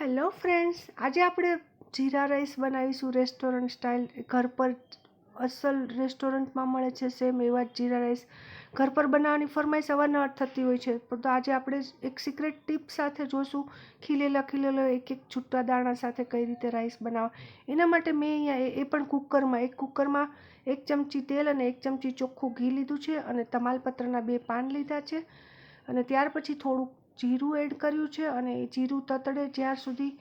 Hello friends આજે આપણે jeera rice બનાવીશું રેસ્ટોરન્ટ સ્ટાઇલ. ઘર પર અસલ રેસ્ટોરન્ટમાં મળે છે સેમ એવા જ જીરા રાઈસ. ઘર પર બનાવવાની ફરમાઈશ અવારનવાર થતી હોય છે. પણ તો આજે આપણે એક સિક્રેટ ટીપ સાથે જોશું. ખીલેલા ખીલેલો એક એક છૂટા દાણા સાથે કઈ રીતે રાઈસ બનાવવા. એના માટે મેં અહીંયા એ પણ કુકરમાં એક કુકરમાં એક ચમચી તેલ અને એક ચમચી ચોખ્ખું ઘી લીધું છે અને તમાલપત્રના બે પાન લીધા છે. અને ત્યાર પછી થોડુંક જીરું એડ કર્યું છે અને એ જીરું તતડે જ્યાર સુધી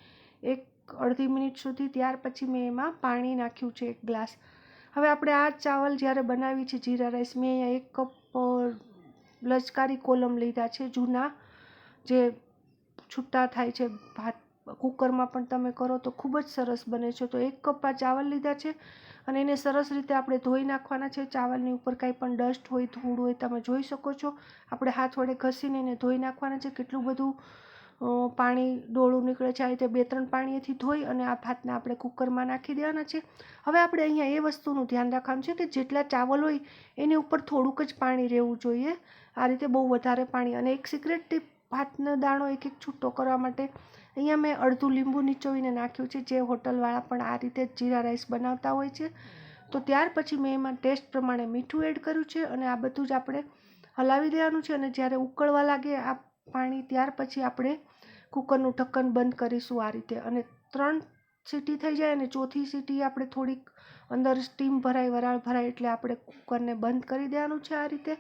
એક અડધી મિનિટ સુધી ત્યાર પછી મેં એમાં પાણી નાખ્યું છે એક ગ્લાસ. હવે આપણે આ ચાવલ જ્યારે બનાવી છે જીરા રાઈસ મેં અહીંયા એક કપ લચકારી કોલમ લીધા છે, જૂના, જે છૂટા થાય છે, ભાત, કુકરમાં પણ તમે કરો તો ખૂબ જ સરસ બને છે. તો એક કપ આ ચાવલ લીધા છે. અને એને સરસ રીતે આપણે ધોઈ નાખવાના છે. ચાવલની ઉપર કાંઈ પણ ડસ્ટ હોય, ધૂળ હોય, તમે જોઈ શકો છો. આપણે હાથ વડે ઘસીને એને ધોઈ નાખવાના છે. કેટલું બધું પાણી ડોળું નીકળે છે. આ રીતે બે ત્રણ પાણીએથી ધોઈ અને આ ભાતને આપણે કુકરમાં નાખી દેવાના છે. હવે આપણે અહીંયા એ વસ્તુનું ધ્યાન રાખવાનું છે કે જેટલા ચાવલ હોય, એની ઉપર થોડુંક જ પાણી રહેવું જોઈએ. આ રીતે બહુ વધારે પાણી. અને એક સિક્રેટ ટીપ ભાતનો દાણો એક એક છૂટો કરવા માટે અહીંયા મેં અડધું લીંબુ નીચોવીને નાખ્યું છે. જે હોટલવાળા પણ આ રીતે જીરા રાઈસ બનાવતા હોય છે. તો ત્યાર પછી મેં એમાં ટેસ્ટ પ્રમાણે મીઠું એડ કર્યું છે અને આ બધું જ આપણે હલાવી દેવાનું છે અને જ્યારે ઉકળવા લાગે આ પાણી ત્યાર પછી આપણે કુકરનું ઢક્કન બંધ કરીશું આ રીતે. અને ત્રણ સીટી થઈ જાય અને ચોથી સીટી આપણે થોડીક અંદર સ્ટીમ ભરાય વરાળ ભરાય એટલે આપણે કુકરને બંધ કરી દેવાનું છે આ રીતે.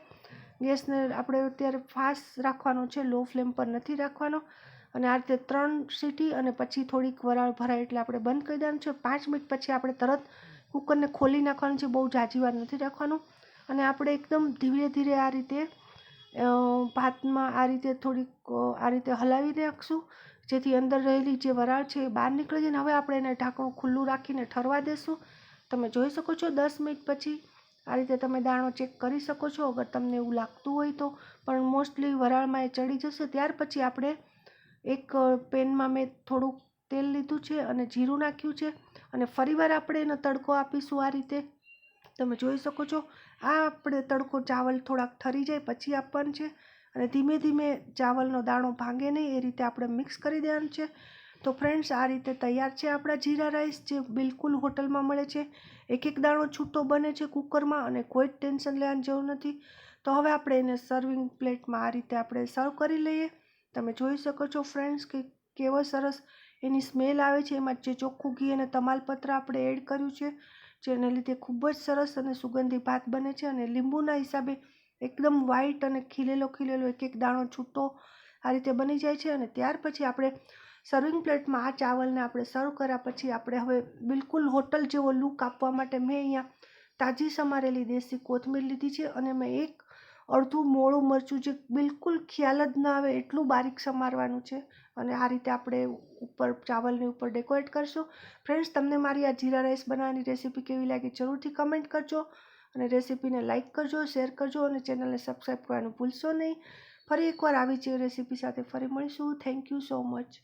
ગેસને આપણે અત્યારે ફાસ્ટ રાખવાનો છે, લો ફ્લેમ પર નથી રાખવાનો. અને આ રીતે ત્રણ સીટી અને પછી થોડીક વરાળ ભરાય એટલે આપણે બંધ કરી દેવાનું છે. પાંચ મિનિટ પછી આપણે તરત કુકરને ખોલી નાખવાનું છે, બહુ જાજી વાર નથી રાખવાનું. અને આપણે એકદમ ધીરે ધીરે આ રીતે ભાતમાં આ રીતે થોડીક આ રીતે હલાવી રાખશું જેથી અંદર રહેલી જે વરાળ છે એ બહાર નીકળી જાય. ને હવે આપણે એને ઢાંકણું ખુલ્લું રાખીને ઠરવા દેશું. તમે જોઈ શકો છો, દસ મિનિટ પછી આ રીતે તમે દાણો ચેક કરી શકો છો. અગર તમને એવું લાગતું હોય તો. પણ મોસ્ટલી વરાળમાં એ ચડી જશે. ત્યાર પછી આપણે એક પેનમાં મેં થોડુંક તેલ લીધું છે અને જીરું નાખ્યું છે. અને ફરીવાર આપણે એનો તડકો આપીશું આ રીતે. તમે જોઈ શકો છો. આ આપણે તડકો ચાવલ થોડાક ઠરી જાય પછી આપવાનું છે. અને ધીમે ધીમે ચાવલનો દાણો ભાંગે નહીં. એ રીતે આપણે મિક્સ કરી દેવાનું છે. તો ફ્રેન્ડ્સ આ રીતે તૈયાર છે આપણા જીરા રાઈસ જે બિલકુલ હોટલમાં મળે છે. એક એક દાણો છૂટો બને છે કુકરમાં અને કોઈ જ ટેન્શન લેવાની જરૂર નથી. તો હવે આપણે એને સર્વિંગ પ્લેટમાં આ રીતે આપણે સર્વ કરી લઈએ. તમે જોઈ શકો છો ફ્રેન્ડ્સ કે કેવો સરસ એની સ્મેલ આવે છે. એમાં જે ચોખ્ખું ઘી અને તમાલપત્ર આપણે એડ કર્યું છે, જેને લીધે ખૂબ જ સરસ અને સુગંધી ભાત બને છે અને લીંબુના હિસાબે એકદમ વ્હાઈટ અને ખીલેલો ખીલેલો એક એક દાણો છૂટો આ રીતે બની જાય છે અને ત્યાર પછી આપણે સર્વિંગ પ્લેટમાં આ ચાવલને આપણે સર્વ કર્યા પછી આપણે હવે બિલકુલ હોટલ જેવો લુક આપવા માટે મેં અહીંયા તાજી સમારેલી દેશી કોથમીર લીધી છે અને મેં એક અડધું મોળું મરચું જે બિલકુલ ખ્યાલ જ ના આવે એટલું બારીક સમારવાનું છે અને આ રીતે આપણે ઉપર ચાવલની ઉપર ડેકોરેટ કરશું. ફ્રેન્ડ્સ તમને મારી આ જીરા રાઈસ બનાવવાની રેસીપી કેવી લાગી જરૂરથી કમેન્ટ કરજો અને રેસીપીને લાઇક કરજો શેર કરજો અને ચેનલને સબસ્ક્રાઈબ કરવાનું ભૂલશો નહીં. ફરી એકવાર આવી જ રેસીપી સાથે ફરી મળીશું. Thank you so much